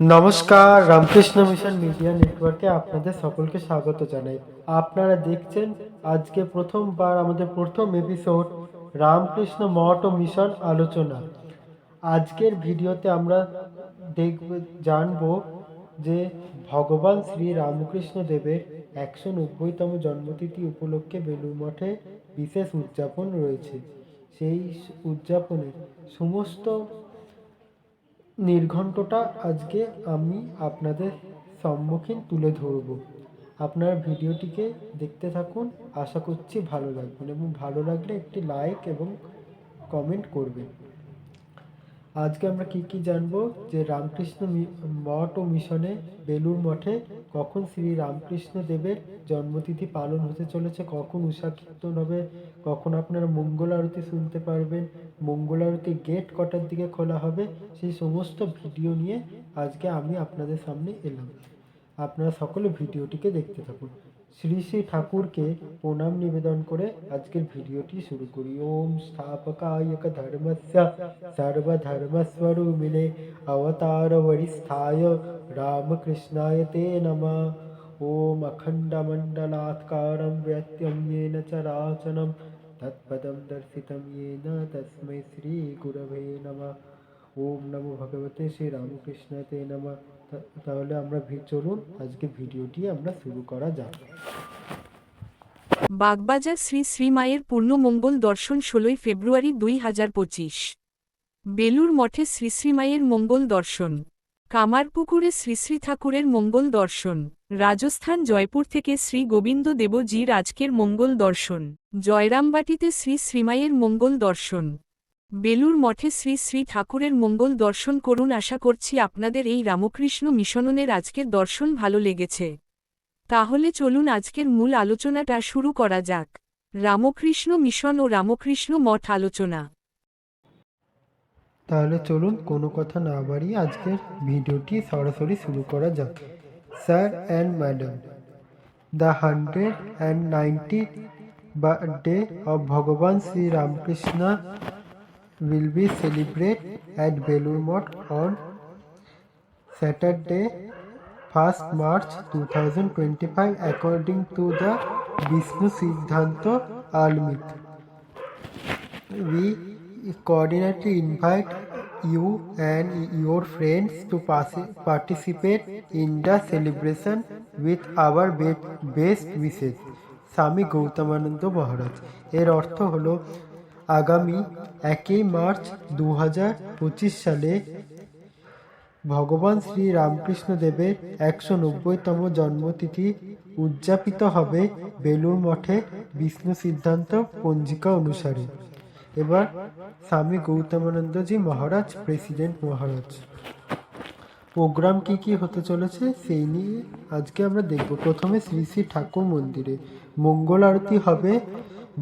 নমস্কার, Ramakrishna mission media নেটওয়ার্কে আপনাদের সকলকে স্বাগত জানাই। আপনারা দেখছেন আজকে প্রথমবার আমাদের প্রথম এপিসোড রামকৃষ্ণ মঠ ও মিশন আলোচনা। আজকের ভিডিওতে আমরা দেখব, জানব যে ভগবান শ্রী রামকৃষ্ণ দেবের একশো নব্বইতম জন্মতিথি উপলক্ষে বেলুর মঠে বিশেষ উদযাপন রয়েছে। সেই উদযাপনের সমস্ত নির্ঘণ্টটা আজকে আমি আপনাদের সম্মুখীন তুলে ধরব। আপনারা ভিডিওটিকে দেখতে থাকুন। আশা করছি ভালো লাগবে এবং ভালো লাগলে একটি লাইক এবং কমেন্ট করবেন। আজকে আমরা কি কি জানব? যে রামকৃষ্ণ মঠ ও মিশনে বেলুর মঠে কখন শ্রী রামকৃষ্ণ দেবের জন্মতিথি পালন হতে চলেছে? কখন উষা কীর্তন হবে? কখন আপনারা মঙ্গল আরতি শুনতে পারবেন? মঙ্গল আরতি গেট কটার দিকে খোলা হবে? সেই সমস্ত ভিডিও নিয়ে আজকে আমি আপনাদের সামনে এলাম। আপনারা সকলে ভিডিওটিকে দেখতে থাকুন। শ্রী শ্রী ঠাকুরকে প্রণাম নিবেদন করে আজকের ভিডিওটি শুরু করি ওম স্থাপকায়ক ধর্মস্য সর্বধর্মস্বরূপিণে অবতার বরিষ্ঠায় রামকৃষ্ণায় তে নমঃ ওম অখণ্ডমণ্ডলাৎকারं व्यत्यं येन चराचरं तत्पदं दर्शितं येन तस्मै শ্রীগুরবে নমঃ ওম নমো ভগবতে শ্রী রামকৃষ্ণতে নমঃ তা- তাহলে আমরা চলুন আজকে ভিডিওটি আমরা শুরু করা যাক। বাগবাজার শ্রী শ্রী মায়ের পূর্ণমঙ্গল দর্শন ষোলোই ফেব্রুয়ারি দুই হাজার পঁচিশ। বেলুর মঠে শ্রী শ্রী মায়ের মঙ্গল দর্শন। কামারপুকুরে শ্রী শ্রী ঠাকুরের মঙ্গল দর্শন। রাজস্থান জয়পুর থেকে শ্রী গোবিন্দ দেবজির আজকের মঙ্গল দর্শন। জয়রামবাটিতে শ্রী শ্রীমায়ের মঙ্গল দর্শন। বেলুর মঠে শ্রী শ্রী ঠাকুরের মঙ্গল দর্শন করুন আশা করছি আপনাদের এই রামকৃষ্ণ মিশনের আজকের দর্শন ভালো লেগেছে। তাহলে চলুন আজকের মূল আলোচনাটা শুরু করা যাক। রামকৃষ্ণ মিশন ও রামকৃষ্ণ মঠ আলোচনা। তাহলে চলুন কোনো কথা না বাড়িয়ে আজকের ভিডিওটি সরাসরি শুরু করা যাক। Sir and madam, the hundred and ninety birthday of ভগবান Shri Ramakrishna will be celebrated at Belur Mott on Saturday, 1st March 2025, according to the Vishnu Siddhanta Almit. We coordinately invite you and your friends to participate in the celebration with our best wishes. স্বামী গৌতমানন্দ মহারাজ এর অর্থ হলো আগামী একই March দু হাজার পঁচিশ সালে ভগবান শ্রী রামকৃষ্ণ দেবের একশো নব্বইতম জন্মতিথি উদযাপিত হবে বেলুর মঠে বিষ্ণু সিদ্ধান্ত পঞ্জিকা অনুসারে। এবার স্বামী গৌতমানন্দজি মহারাজ, প্রেসিডেন্ট মহারাজ। প্রোগ্রাম কি কি হতে চলেছে সেই নিয়ে আজকে আমরা দেখব। প্রথমে শ্রী শ্রী ঠাকুর মন্দিরে। মঙ্গল আরতি হবে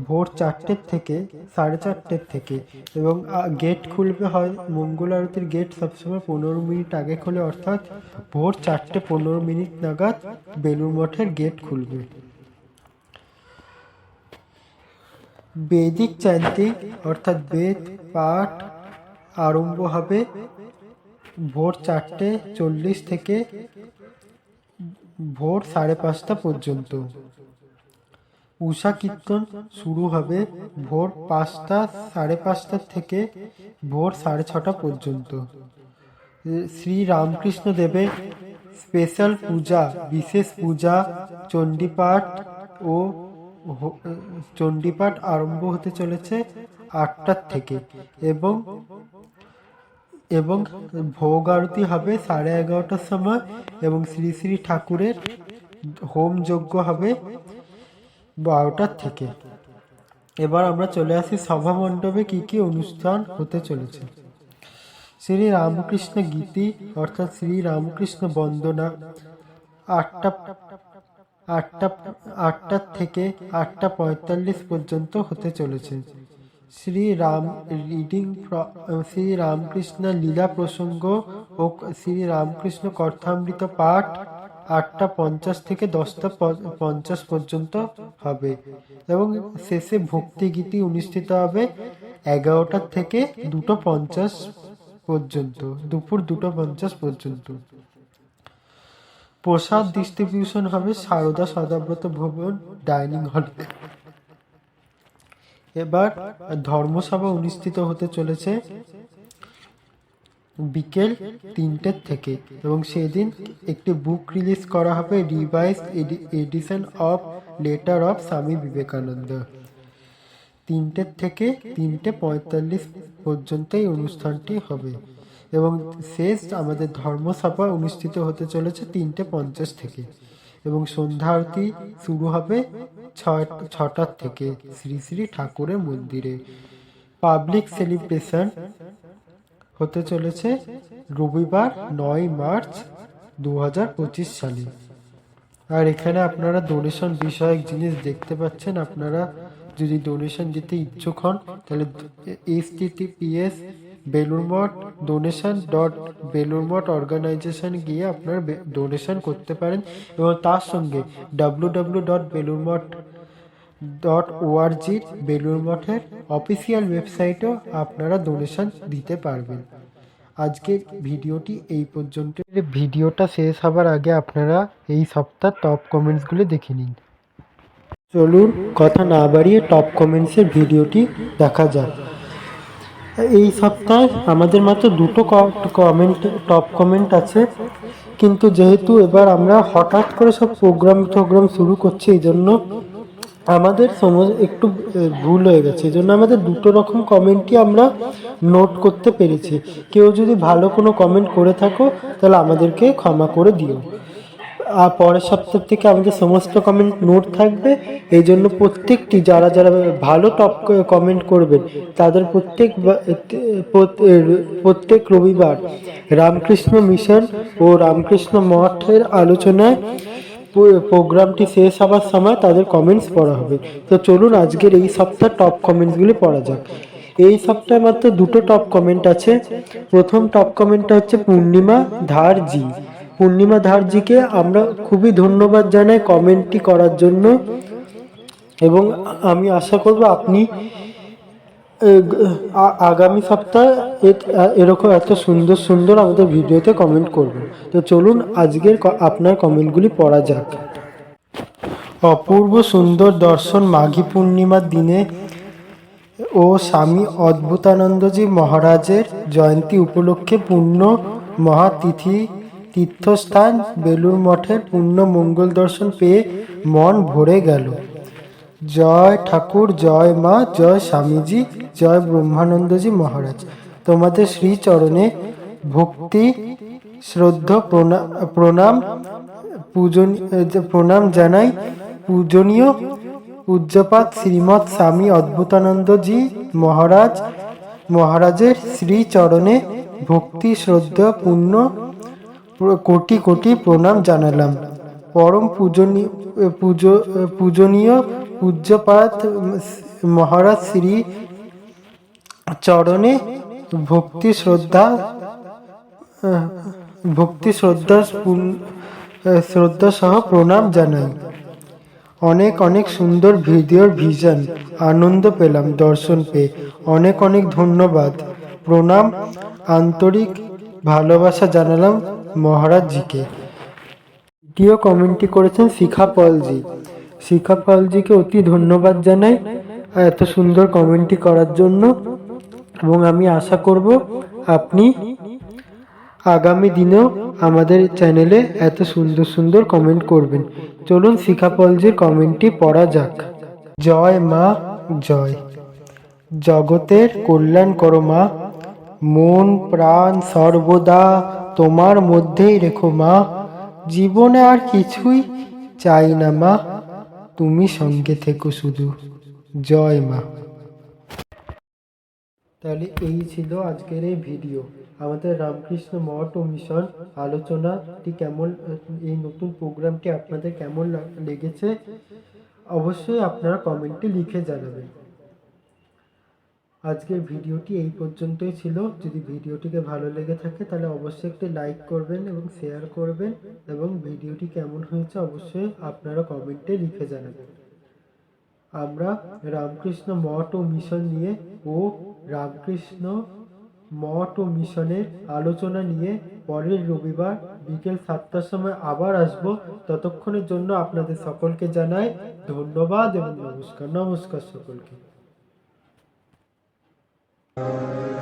ভোর চারটের থেকে, সাড়ে চারটের থেকে এবং গেট খুলবে হয়, মঙ্গল আরতির গেট সবসময় পনেরো মিনিট আগে খোলে, অর্থাৎ ভোর চারটে পনেরো মিনিট নাগাদ বেলুর মঠের গেট খুলবে। বেদিক চ্যান্টিং অর্থাৎ বেদ, পাঠ আরম্ভ হবে ভোর চারটে চল্লিশ থেকে ভোর সাড়ে পাঁচটা পর্যন্ত। উষা কীর্তন শুরু হবে ভোর পাঁচটা সাড়ে পাঁচটা থেকে ভোর সাড়ে ছটা পর্যন্ত। শ্রী রামকৃষ্ণ দেবের স্পেশাল পূজা, বিশেষ পূজা, চণ্ডীপাঠ ও চণ্ডীপাঠ আরম্ভ হতে চলেছে আটটার থেকে এবং এবং ভোগ আরতি হবে সাড়ে এগারোটার সময় এবং শ্রী শ্রী ঠাকুরের হোম যজ্ঞ হবে বারোটার থেকে। এবার আমরা চলে আসি সভা মণ্ডপে কি কি অনুষ্ঠান হতে চলেছে। শ্রী রামকৃষ্ণ গীতি, অর্থাৎ শ্রী রামকৃষ্ণ বন্দনা, আটটা আটটা আটটার থেকে আটটা পঁয়তাল্লিশ পর্যন্ত হতে চলেছে। শ্রী রাম রিডিং শ্রী রামকৃষ্ণ লীলা প্রসঙ্গ ও শ্রী রামকৃষ্ণ কথামৃত পাঠ আটটা পঞ্চাশ থেকে দশটা পঞ্চাশ পর্যন্ত হবে। এবং শেষে ভক্তিগীতি অনুষ্ঠিত হবে এগারোটার থেকে দুটো পঞ্চাশ পর্যন্ত, দুপুর দুটো পঞ্চাশ পর্যন্ত। প্রসাদ ডিস্ট্রিবিউশন হবে সারদা সদাব্রত ভবন ডাইনিং হলে এবার ধর্মসভা অনুষ্ঠিত হতে চলেছে। বিকেল তিনটের থেকে এবং সেদিন একটি বুক রিলিজ করা হবে revise edition of letter of Swami Vivekananda তিনটের থেকে তিনটে পঁয়তাল্লিশ পর্যন্ত এই অনুষ্ঠানটি হবে এবং শেষ আমাদের ধর্মসভা অনুষ্ঠিত হতে চলেছে তিনটে পঞ্চাশ থেকে এবং সন্ধ্যা আরতি শুরু হবে ছটার থেকে শ্রী শ্রী ঠাকুরের মন্দিরে। পাবলিক সেলিব্রেশন হতে চলেছে রবিবার নয় মার্চ দু হাজার পঁচিশ সালে। আর এখানে আপনারা ডোনেশন বিষয়ক জিনিস দেখতে পাচ্ছেন। আপনারা যদি ডোনেশন দিতে ইচ্ছুক হন, তাহলে H TTPS Belur Math donation dot Belur Math organization গিয়ে আপনারা ডোনেশন করতে পারেন। এবং তার সঙ্গে W W dot Belur Math dot ওআরজির Belur মঠের অফিসিয়াল ওয়েবসাইটেও আপনারা ডোনেশন দিতে পারবেন। আজকের ভিডিওটি এই পর্যন্ত ভিডিওটা শেষ হবার আগে আপনারা এই সপ্তাহ টপ কমেন্টসগুলো দেখে নিন। চলুন কথা না বাড়িয়ে টপ কমেন্টসের ভিডিওটি দেখা যাক। এই সপ্তাহে আমাদের মাত্র দুটো কমেন্ট টপ কমেন্ট আছে। কিন্তু যেহেতু এবার আমরা হঠাৎ করে সব প্রোগ্রাম টোগ্রাম শুরু করছি, এই জন্য আমাদের সময় একটু ভুল হয়ে গেছে। এই জন্য আমাদের দুটো রকম কমেন্টই আমরা নোট করতে পেরেছি। কেউ যদি ভালো কোনো কমেন্ট করে থাকো, তাহলে আমাদেরকে ক্ষমা করে দিও। আর পরের সপ্তাহ থেকে আমাদের সমস্ত কমেন্ট নোট থাকবে। এই জন্য প্রত্যেকটি, যারা যারা ভালো টপ কমেন্ট করবেন, তাদের প্রত্যেক প্রত্যেক রবিবার রামকৃষ্ণ মিশন ও রামকৃষ্ণ মঠের আলোচনায় প্রোগ্রামটি শেষ হবার সময় তাদের কমেন্টস পড়া হবে। তো চলুন আজকের এই সপ্তাহ টপ কমেন্টসগুলি পড়া যাক। এই সপ্তাহে মাত্র দুটো টপ কমেন্ট আছে। প্রথম টপ কমেন্টটা হচ্ছে পূর্ণিমা ধারজি। পূর্ণিমা ধারজিকে আমরা খুবই ধন্যবাদ জানাই কমেন্টটি করার জন্য। এবং আমি আশা করব আপনি আগামী সপ্তাহে এরকম এত সুন্দর সুন্দর আমাদের ভিডিওতে কমেন্ট করবেন। তো চলুন আজকের আপনার কমেন্টগুলি পড়া যাক। অপূর্ব সুন্দর দর্শন মাঘী পূর্ণিমার দিনে ও স্বামী অদ্ভুতানন্দজি মহারাজের জয়ন্তী উপলক্ষে পূর্ণ মহাতিথি তীর্থস্থান বেলুর মঠের পূর্ণ মঙ্গল দর্শন পেয়ে মন ভরে গেল। জয় ঠাকুর, জয় মা, জয় স্বামীজি, জয় ব্রহ্মানন্দজি মহারাজ। তোমাদের শ্রীচরণে ভক্তি, শ্রদ্ধা, প্রণা- প্রণাম, পূজন প্রণাম জানাই পূজনীয় পূজ্যপাত শ্রীমৎ স্বামী অদ্ভুতানন্দজি মহারাজ। মহারাজের শ্রীচরণে ভক্তি, শ্রদ্ধা পূর্ণ কোটি কোটি প্রণাম জানালাম। পরম পূজনীয়, পূজ, পূজনীয় পূজ্যপাত মহারাজ শ্রী চরণে ভক্তি শ্রদ্ধা ভক্তি শ্রদ্ধা শ্রদ্ধা সহ প্রণাম জানাই। অনেক অনেক সুন্দর ভিডিওর ভিশন, আনন্দ পেলাম, দর্শন পেয়ে। অনেক অনেক ধন্যবাদ। প্রণাম, আন্তরিক ভালোবাসা জানালাম মহারাজজিকে। দ্বিতীয় কমেন্টটি করেছেন শিখা পলজি। শিখা পলজিকে অতি ধন্যবাদ জানাই এত সুন্দর কমেন্টটি করার জন্য। এবং আমি আশা করব আপনি আগামী দিনেও আমাদের চ্যানেলে এত সুন্দর সুন্দর কমেন্ট করবেন। চলুন শিখা পলজির কমেন্টটি পড়া যাক। জয় মা, জয়। জগতের কল্যাণ করো মা। মন, প্রাণ সর্বদা তোমার মধ্যেই রেখো মা। জীবনে আর কিছুই চাই না মা। তুমি সঙ্গে থেকো শুধু। জয় মা। তাহলে এই ছিল আজকের এই ভিডিও আমাদের রামকৃষ্ণ মঠ ও মিশন আলোচনাটি কেমন, এই নতুন প্রোগ্রামটি আপনাদের কেমন লেগেছে? অবশ্যই আপনারা কমেন্টে লিখে জানাবেন। আজকের ভিডিওটি এই পর্যন্তই ছিল। যদি ভিডিওটিকে ভালো লেগে থাকে, তাহলে অবশ্যই একটি লাইক করবেন এবং শেয়ার করবেন এবং ভিডিওটি কেমন হয়েছে অবশ্যই আপনারা কমেন্টে লিখে জানাবেন। আমরা রামকৃষ্ণ মঠ ও মিশন নিয়ে ও রামকৃষ্ণ মঠ ও মিশনের আলোচনা নিয়ে পরের রবিবার বিকেল সাতটার সময় আবার আসব। ততক্ষণের জন্য আপনাদের সকলকে জানাই ধন্যবাদ এবং নমস্কার নমস্কার সকলকে। you